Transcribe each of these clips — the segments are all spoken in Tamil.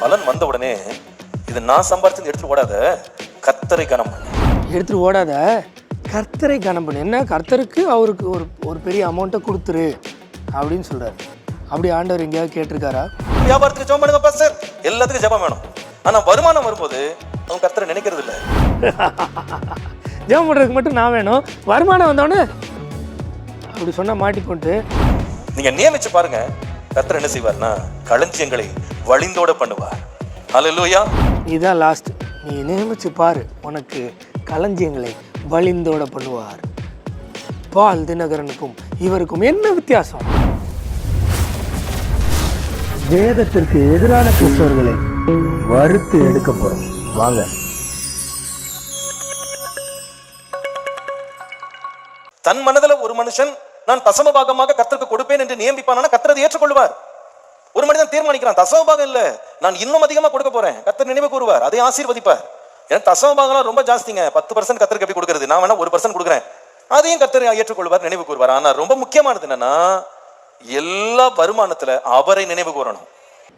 பலன் வந்த உடனே இது நான் சம்பாரிச்சது எடுத்துட்டு ஓடாத. கத்தரை கனம் எடுத்துட்டு ஓடாத. கர்த்தரை கனம் பண்ணு. என்ன? கர்த்தருக்கு அவருக்கு ஒரு ஒரு பெரிய அமௌண்ட்டை கொடுத்துரு அப்படின்னு சொல்கிறார் அப்படி ஆண்டவர் எங்கேயாவது கேட்டிருக்காரா? வியாபாரத்துக்கு ஜெபம் பண்ணுங்க பாஸ்டர் எல்லாத்துக்கும் ஜெபம் வேணும். ஆனா வருமானம் வரும்போது அவன் கர்த்தரை நினைக்கிறது இல்ல. ஜெபம் பண்ணுறதுக்கு மட்டும் நான் வேணும். வருமானம் வந்தோடனே அப்படி சொன்னால் மாட்டி போட்டு நீங்க நியமிச்சு பாருங்க. கர்த்தர் என்ன செய்வார்னா களஞ்சியங்களை வழிந்தோட பண்ணுவார். ஹalleluya இதுதான் லாஸ்ட் நீ நியமிச்சு பாரு உனக்கு களஞ்சியங்களை வழிந்தோட பண்ணுவார். பால் தினகரனுக்கும் இவருக்கும் என்ன வித்தியாசம்? வேதத்திற்கு எதிரான கிறிஸ்தவர்களை வறுத்து எடுக்க போறோம். வாங்க. தன் மனதுல ஒரு மனுஷன் நான் தசம பாகமாக கர்த்தருக்கு கொடுப்பேன் என்று நியமிப்பானா கர்த்தர் அதை ஏற்றுக்கொள்வார். ஒரு மனிதன் தீர்மானிக்கிறான் தசவபாகம் இல்லை. இல்ல நான் இன்னும் அதிகமா கொடுக்க போறேன். கத்தர் நினைவு கூறுவார் அதை ஆசீர்வதிப்பார். ஏன்னா தசம ரொம்ப ஜாஸ்திங்க. பத்து பர்சன்ட் கர்த்தருக்கு எப்படி கொடுக்கறது? நான் வேணா ஒரு பர்சன்ட் கொடுக்குறேன். அதையும் கத்தர் ஏற்றுக்கொள்வார் நினைவு கூறுவார். ஆனா ரொம்ப முக்கியமானது என்னன்னா எல்லா வருமானத்துல அவரை நினைவு கூறணும்.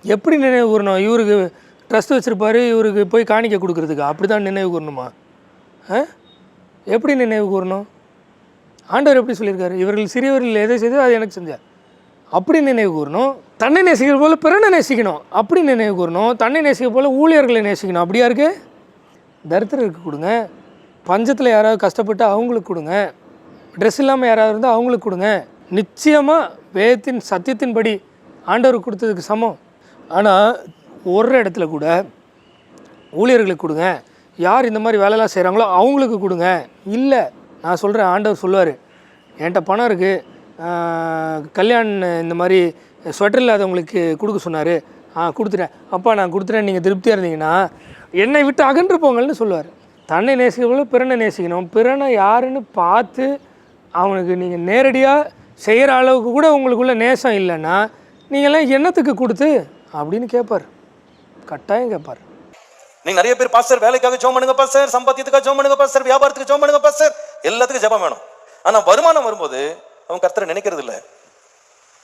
எப்படி நினைவு கூறணும்? இவருக்கு ட்ரஸ்ட் வச்சுருப்பாரு இவருக்கு போய் காணிக்க கொடுக்கறதுக்கு. அப்படி தான் நினைவு கூறணுமா? ஆ? எப்படி நினைவு கூறணும்? ஆண்டவர் எப்படி சொல்லியிருக்காரு? இவர்கள் சிறியவர்கள் எதை செய்தோ அது எனக்கு செஞ்சார். அப்படி நினைவு கூறணும். தன்னை நேசிக்கிற போல் பிறனை நேசிக்கணும். அப்படி நினைவு கூறணும். தன்னை நேசிக்கிற போல் ஊழியர்களை நேசிக்கணும். அப்படியா இருக்குது தரித்திரருக்கு கொடுங்க. பஞ்சத்தில் யாராவது கஷ்டப்பட்டு அவங்களுக்கு கொடுங்க. ட்ரெஸ் இல்லாமல் யாராவது இருந்தால் அவங்களுக்கு கொடுங்க. நிச்சயமாக வேதத்தின் சத்தியத்தின்படி ஆண்டவர் கொடுத்ததுக்கு சமம். ஆனால் ஒரு இடத்துல கூட ஊழியர்களுக்கு கொடுங்க. யார் இந்த மாதிரி வேலைலாம் செய்கிறாங்களோ அவங்களுக்கு கொடுங்க. இல்லை நான் சொல்கிறேன் ஆண்டவர் சொல்லுவார். என்கிட்ட பணம் இருக்குது கல்யாண் இந்த மாதிரி ஸ்வெட்டர் இல்லாதவங்களுக்கு கொடுக்க சொன்னார். ஆ கொடுத்துட்டேன். அப்பா நான் கொடுத்துட்டேன். நீங்கள் திருப்தியாக இருந்தீங்கன்னா என்னை விட்டு அகன்று போங்கள்னு சொல்லுவார். தன்னை நேசிக்கிறவங்கள பிறனை நேசிக்கணும். பிறனை யாருன்னு பார்த்து அவனுக்கு நீங்கள் நேரடியாக செய்கிற அளவுக்கு கூட உங்களுக்குள்ள நேசம் இல்லைன்னா நீங்கள்லாம் என்னத்துக்கு கொடுத்து அப்படின்னு கேட்பார் கட்டாயம் கேட்பார் நீங்க நிறைய பேர் பாஸ்டர் வேலைக்காக ஜோம் பண்ணுங்க பாஸ்டர் சம்பாத்தியத்துக்காக ஜோம் பண்ணுங்க பாஸ்டர் வியாபாரத்துக்கு ஜோம் பண்ணுங்க பாஸ்டர் எல்லாத்துக்கும் ஜெபம் வேணும். ஆனால் வருமானம் வரும்போது அவன் கர்த்தரை நினைக்கிறது இல்ல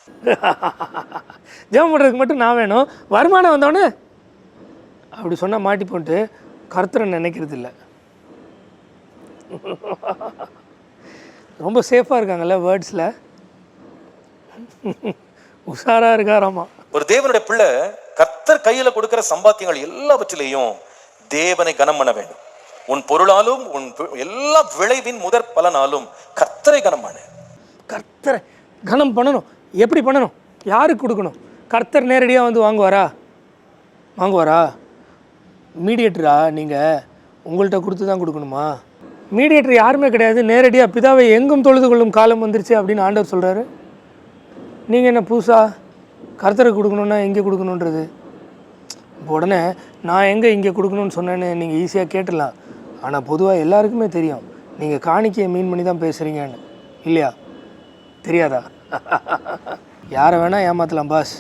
ஜெபம் பண்ணுறதுக்கு மட்டும் நான் வேணும். வருமானம் வந்தோடனே அப்படி சொன்னால் மாட்டி போட்டு கர்த்தரை நினைக்கிறது இல்லை ரொம்ப சேஃபாக இருக்காங்கல்ல வேர்ட்ஸில் உஷாராக இருக்காராமா. ஒரு தேவனுடைய பிள்ளை கர்த்தர் கையில கொடுக்கிற சம்பாத்தியங்கள் எல்லாவற்றிலையும் தேவனை கனம் பண்ண வேண்டும். உன் பொருளாலும் உன் எல்லா விளைவின் முதற் பலனாலும் கர்த்தரை கனம் பண்ணு. கர்த்தரை கனம் பண்ணணும். எப்படி பண்ணணும்? யாருக்கு கொடுக்கணும்? கர்த்தர் நேரடியாக வந்து வாங்குவாரா? வாங்குவாரா? மீடியேட்டரா? நீங்கள் உங்கள்கிட்ட கொடுத்து தான் கொடுக்கணுமா? மீடியேட்டர் யாருமே கிடையாது. நேரடியாக பிதாவை எங்கும் தொழுது கொள்ளும் காலம் வந்துருச்சு அப்படின்னு ஆண்டவர் சொல்கிறாரு நீங்கள் என்ன புதுசாக கர்த்தருக்கு கொடுக்கணுன்னா எங்கே கொடுக்கணுன்றது இப்போ உடனே நான் எங்கே இங்கே கொடுக்கணும்னு சொன்னேன்னு நீங்கள் ஈஸியாக கேட்டுடலாம். ஆனால் பொதுவாக எல்லாருக்குமே தெரியும். நீங்கள் காணிக்கையை மீன் பண்ணி தான் பேசுகிறீங்கன்னு இல்லையா? தெரியாதா? யாரை வேணால் ஏமாற்றலாம் பாஸ்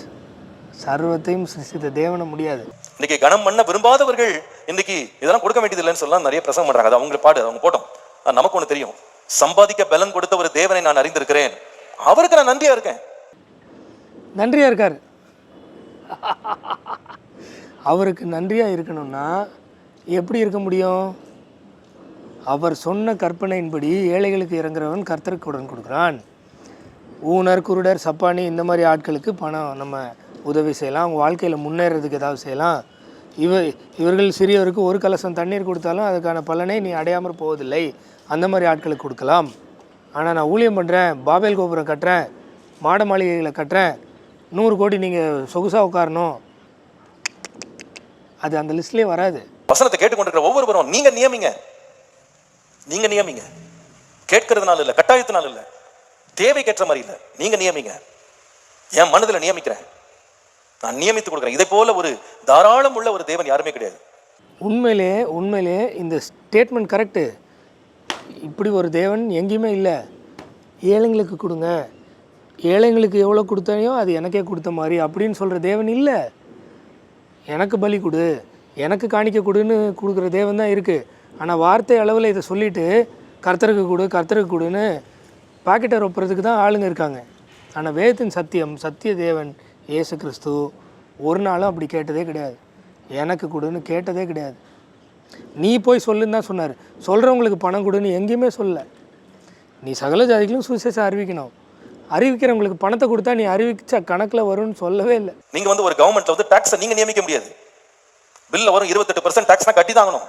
சர்வத்தையும் சிருஷ்டித்த தேவனை முடியாது. இன்னைக்கு கனம் பண்ண விரும்பாதவர்கள் இன்னைக்கு இதெல்லாம் கொடுக்க வேண்டியது இல்லைன்னு சொல்லலாம் நிறைய பிரசங்கம் பண்றாங்க. அது அவங்க பாடு அவங்க போட்டோம். நமக்கு ஒண்ணு தெரியும். சம்பாதிக்க பலன் கொடுத்த ஒரு தேவனை நான் அறிந்திருக்கிறேன். அவருக்கு நான் நன்றியா இருக்கேன்? நன்றியாக இருக்கார். அவருக்கு நன்றியாக இருக்கணும்னா எப்படி இருக்க முடியும்? அவர் சொன்ன கற்பனையின்படி ஏழைகளுக்கு இறங்குறவன் கர்த்தருக்கு உடன் கொடுக்குறான். ஊனர் குருடர் சப்பானி இந்த மாதிரி ஆட்களுக்கு பணம் நம்ம உதவி செய்யலாம். அவங்க வாழ்க்கையில் முன்னேறதுக்கு ஏதாவது செய்யலாம். இவ இவர்கள் சிறியவருக்கு ஒரு கலசம் தண்ணீர் கொடுத்தாலும் அதுக்கான பலனை நீ அடையாமல் போவதில்லை. அந்த மாதிரி ஆட்களுக்கு கொடுக்கலாம். ஆனால் நான் ஊழியம் பண்ணுறேன் பாபேல் கோபுரம் கட்டுறேன் மாட மாளிகைகளை கட்டுறேன் நூறு கோடி நீங்கள் சொகுசாக உட்காரணும். அது அந்த லிஸ்ட்லேயே வராது. வசனத்தை கேட்டுக்கொண்டிருக்கிற ஒவ்வொருவரும் நீங்கள் நியமிங்க. நீங்கள் நியமிங்க. கேட்கறதுனால இல்லை கட்டாயத்தினால இல்லை. தேவைக்கேற்ற மாதிரி இல்லை. நீங்க நியமிங்க. என் மனதில் நியமிக்கிறேன். நான் நியமித்து கொடுக்குறேன். இதை போல ஒரு தாராளம் உள்ள ஒரு தேவன் யாருமே கிடையாது. உண்மையிலே உண்மையிலே இந்த ஸ்டேட்மெண்ட் கரெக்டு இப்படி ஒரு தேவன் எங்கேயுமே இல்லை. ஏழைங்களுக்கு கொடுங்க. ஏழைங்களுக்கு எவ்வளோ கொடுத்தனையோ அது எனக்கே கொடுத்த மாதிரி அப்படின்னு சொல்கிற தேவன் இல்லை. எனக்கு பலி கொடு. எனக்கு காணிக்க கொடுன்னு கொடுக்குற தேவன் தான் இருக்குது ஆனால் வார்த்தை அளவில் இதை சொல்லிவிட்டு கர்த்தருக்கு கொடு கர்த்தருக்கு கொடுன்னு பாக்கெட்டை ரொப்புறதுக்கு தான் ஆளுங்க இருக்காங்க. ஆனால் வேதத்தின் சத்தியம் சத்திய தேவன் இயேசு கிறிஸ்து ஒரு நாளும் அப்படி கேட்டதே கிடையாது. எனக்கு கொடுன்னு கேட்டதே கிடையாது. நீ போய் சொல்லுன்னு தான் சொன்னார். சொல்கிறவங்களுக்கு பணம் கொடுன்னு எங்கேயுமே சொல்லலை. நீ சகல ஜாதிகளும் சுவிசேஷம் அறிவிக்கணும். அறிவிக்கிறவங்களுக்கு பணத்தை கொடுத்தா நீ அறிவிச்ச கணக்கில் வரும்னு சொல்லவே இல்லை. நீங்கள் வந்து ஒரு கவர்மெண்ட்ல வந்து டாக்ஸை நீங்கள் நியமிக்க முடியாது. பில்ல வரும் இருபத்தெட்டு பர்சன்ட் டாக்ஸ்னா கட்டி தாங்கணும்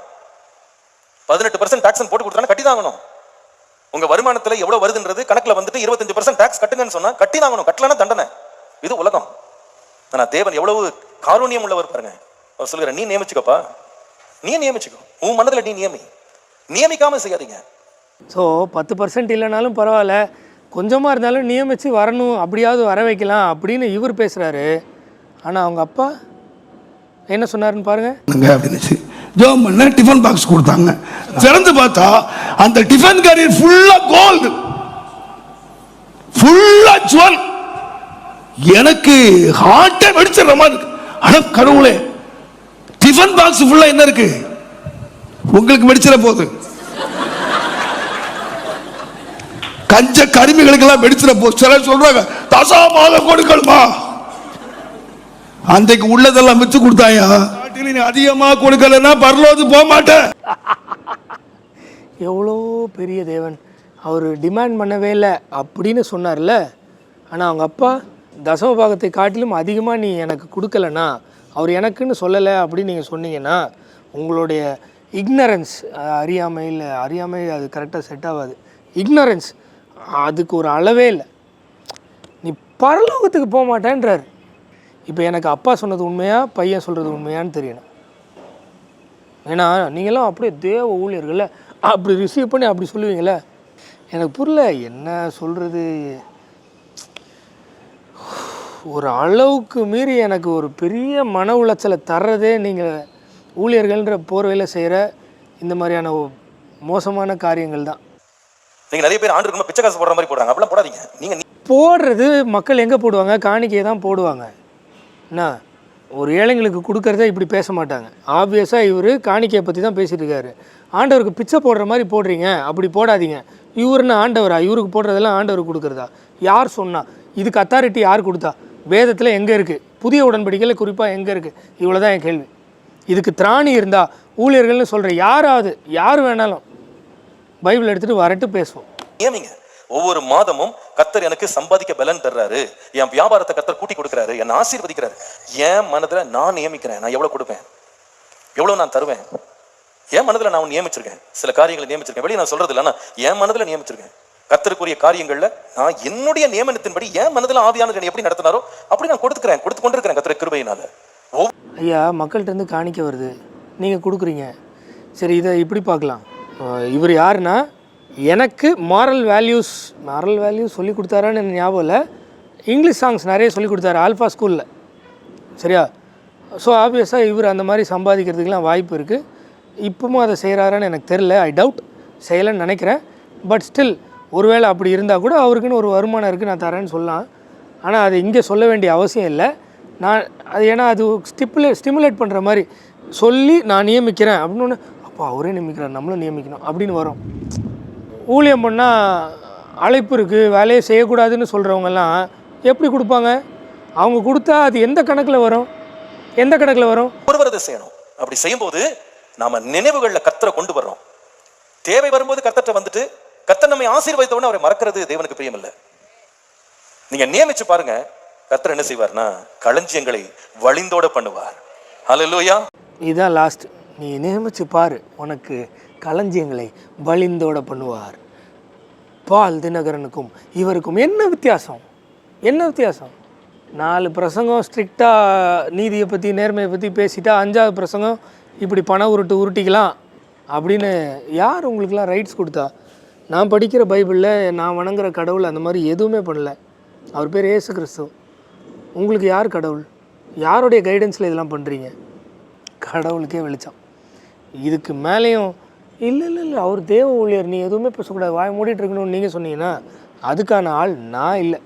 பதினெட்டு பர்சன்ட் டாக்ஸ் போட்டு கொடுத்தா கட்டி தாங்கணும் உங்க வருமானத்துல எவ்வளவு வருதுன்றது கணக்குல வந்துட்டு இருபத்தஞ்சு பர்சன்ட் டாக்ஸ் கட்டுங்கன்னு சொன்னா கட்டி தாங்கணும் கட்டலன்னா தண்டனை. இது உலகம். ஆனா தேவன் எவ்வளவு காரூண்யம் உள்ளவர் பாருங்க. அவர் சொல்கிற நீ நியமிச்சுக்கப்பா. நீ நியமிச்சுக்கோ. உன் மனதுல நீ நியமி. நியமிக்காம செய்யாதீங்க. ஸோ பத்து பர்சன்ட் இல்லைனாலும் பரவாயில்ல. கொஞ்சமாக இருந்தாலும் நியமித்து வரணும் அப்படியாவது வர வைக்கலாம் அப்படின்னு இவர் பேசுகிறாரு ஆனால் அவங்க அப்பா என்ன சொன்னாருன்னு பாருங்கள் பண்ணுங்க அப்படின்னுச்சு ஜோம் பண்ண டிஃபன் பாக்ஸ் கொடுத்தாங்க. திறந்து பார்த்தா அந்த டிஃபன் கேரியர் ஃபுல்லா கோல்டு ஃபுல்லா ஜுவல் எனக்கு ஹார்ட்டே வெடிச்சிடுற மாதிரி இருக்கு. அட கடவுளே டிஃபன் பாக்ஸ் ஃபுல்லா என்ன இருக்கு? உங்களுக்கு வெடிச்சிட போகுது கஞ்ச கருமிகளுக்கெல்லாம் வெடிச்சிட போகுது சிலர் சொல்றாங்க தசாமாக கொடுக்கணுமா? அன்றைக்கு உள்ளதெல்லாம் வித்து கொடுத்தாயா? நீ அதிகமா கொடுக்கலன்னா பரலோது போக மாட்டேன். எவ்வளோ பெரிய தேவன். அவர் டிமாண்ட் பண்ணவே இல்லை அப்படின்னு சொன்னார்ல. ஆனால் அவங்க அப்பா தசம பாகத்தை காட்டிலும் அதிகமாக நீ எனக்கு கொடுக்கலண்ணா அவர் எனக்குன்னு சொல்லலை அப்படின்னு நீங்கள் சொன்னீங்கன்னா உங்களுடைய இக்னரன்ஸ் அறியாமை இல்லை அறியாமை அது கரெக்டாக செட் ஆகாது. இக்னரன்ஸ் அதுக்கு ஒரு அளவே இல்லை. நீ பரலோகத்துக்கு போக மாட்டேன்றார். இப்போ எனக்கு அப்பா சொன்னது உண்மையா பையன் சொல்கிறது உண்மையான்னு தெரியணும். ஏன்னா நீங்களாம் அப்படியே தேவ ஊழியர்கள்ல அப்படி ரிசீவ் பண்ணி அப்படி சொல்லுவீங்களே? எனக்கு புரியல என்ன சொல்கிறது ஒரு அளவுக்கு மீறி எனக்கு ஒரு பெரிய மன உளைச்சலை தர்றதே நீங்கள் ஊழியர்கள்ன்ற போர்வையில் செய்கிற இந்த மாதிரியான மோசமான காரியங்கள் தான். நீங்க நிறைய பேர் ஆண்டு பிச்சை காசு போடுற மாதிரி போடுறாங்க. அப்படிலாம் போடாதீங்க. நீங்க போடுறது மக்கள் எங்கே போடுவாங்க? காணிக்கையை தான் போடுவாங்க. என்ன? ஒரு ஏழைங்களுக்கு கொடுக்கறத இப்படி பேச மாட்டாங்க. ஆப்வியஸாக இவர் காணிக்கையை பற்றி தான் பேசிட்டு இருக்காரு. ஆண்டவருக்கு பிச்சை போடுற மாதிரி போடுறீங்க. அப்படி போடாதீங்க. இவருன்னு ஆண்டவரா? இவருக்கு போடுறதெல்லாம் ஆண்டவருக்கு கொடுக்குறதா? யார் சொன்னா? இதுக்கு அத்தாரிட்டி யார் கொடுத்தா? வேதத்தில் எங்கே இருக்குது புதிய உடன்படிக்கையில் குறிப்பாக எங்கே இருக்குது இவ்வளோ தான் என் கேள்வி. இதுக்கு திராணி இருந்தால் ஊழியர்கள்னு சொல்கிற யாராவது யார் வேணாலும் பைபிள் எடுத்துகிட்டு வரட்டு பேசுவோம். ஏமிங்க ஒவ்வொரு மாதமும் கத்தர் எனக்கு சம்பாதிக்க பலன் தர்றாரு. என் வியாபாரத்தை கத்தர் கூட்டி கொடுக்குறாரு. என்னை ஆசீர்வதிக்கிறாரு. என் மனதில் நான் நியமிக்கிறேன். நான் எவ்வளோ கொடுப்பேன்? எவ்வளோ நான் தருவேன்? என் மனதில் நான் நியமிச்சிருக்கேன். சில காரியங்களை நியமிச்சிருக்கேன். வெளியே நான் சொல்றது இல்லை என் மனதில் நியமிச்சிருக்கேன். கத்தருக்குரிய காரியங்களில் நான் என்னுடைய நியமனத்தின்படி என் மனதில் ஆவியானவர் எப்படி நடத்தினாரோ அப்படி நான் கொடுத்துக்கிறேன். கொடுத்து கொண்டிருக்கிறேன் கத்திர கிருபையினால. ஓ ஐயா மக்கள்கிட்ட இருந்து காணிக்க வருது. நீங்கள் கொடுக்குறீங்க. சரி இதை இப்படி பார்க்கலாம். இவர் யாருன்னா எனக்கு மாரல் வேல்யூஸ் மாரல் வேல்யூஸ் சொல்லி கொடுத்தாரான்னு ஞாபகம் இல்லை. இங்கிலீஷ் சாங்ஸ் நிறைய சொல்லி கொடுத்தாரு ஆல்ஃபா ஸ்கூலில் சரியா? ஸோ ஆப்வியஸாக இவர் அந்த மாதிரி சம்பாதிக்கிறதுக்கெலாம் வாய்ப்பு இருக்குது இப்பவும் அதை செய்கிறாரான்னு எனக்கு தெரில ஐ டவுட் செய்யலைன்னு நினைக்கிறேன். பட் ஸ்டில் ஒருவேளை அப்படி இருந்தால் கூட அவருக்குன்னு ஒரு வருமானம் இருக்குது நான் தரேன்னு சொல்லலாம். ஆனால் அது இங்கே சொல்ல வேண்டிய அவசியம் இல்லை. நான் அது ஏன்னா அது ஸ்டிப்புலே ஸ்டிமுலேட் பண்ணுற மாதிரி சொல்லி நான் நியமிக்கிறேன். அப்படின்னு ஒன்று அப்போ அவரே நியமிக்கிறார் நம்மளும் நியமிக்கணும் அப்படின்னு வரும். ஊழியம் பண்ணால் அழைப்பு இருக்குது வேலையை செய்யக்கூடாதுன்னு சொல்கிறவங்கெல்லாம் எப்படி கொடுப்பாங்க? அவங்க கொடுத்தா அது எந்த கணக்கில் வரும்? எந்த கணக்கில் வரும்? ஒருவர் செய்யணும். அப்படி செய்யும்போது நாம நினைவுகளில் கத்தரை கொண்டு வர்றோம். தேவை வரும்போது கத்தட்ட வந்துட்டு கத்தர் நம்மை ஆசீர்வதித்தவன அவரை மறக்கிறது தேவனுக்கு பிரியமில்லை. நீங்க நியமிச்சு பாருங்க கத்தர் என்ன செய்வார்னா களஞ்சியங்களை வழிந்தோட பண்ணுவார். ஹலோயா இதுதான் லாஸ்ட் நீ நியமிச்சு பாரு உனக்கு களஞ்சியங்களை வழிந்தோட பண்ணுவார். பால் தினகரனுக்கும் இவருக்கும் என்ன வித்தியாசம்? என்ன வித்தியாசம்? நாலு பிரசங்கம் ஸ்ட்ரிக்டாக நீதியை பற்றி நேர்மையை பற்றி பேசிட்டா அஞ்சாவது பிரசங்கம் இப்படி பணம் உருட்டு உருட்டிக்கலாம் அப்படின்னு யார் உங்களுக்குலாம் ரைட்ஸ் கொடுத்தா? நான் படிக்கிற பைபிளில் நான் வணங்குற கடவுள் அந்த மாதிரி எதுவுமே பண்ணல. அவர் பேர் ஏசு கிறிஸ்து. உங்களுக்கு யார் கடவுள்? யாருடைய கைடன்ஸில் இதெல்லாம் பண்ணுறீங்க கடவுளுக்கே வெளிச்சம். இதுக்கு மேலேயும் இல்லை இல்லை இல்லை அவர் தேவ ஊழியர் நீ எதுவுமே பேசக்கூடாது. வாய் மூடிட்டு இருக்கணும்னு நீங்கள் சொன்னீங்கன்னா அதுக்கான ஆள் நான் இல்லை.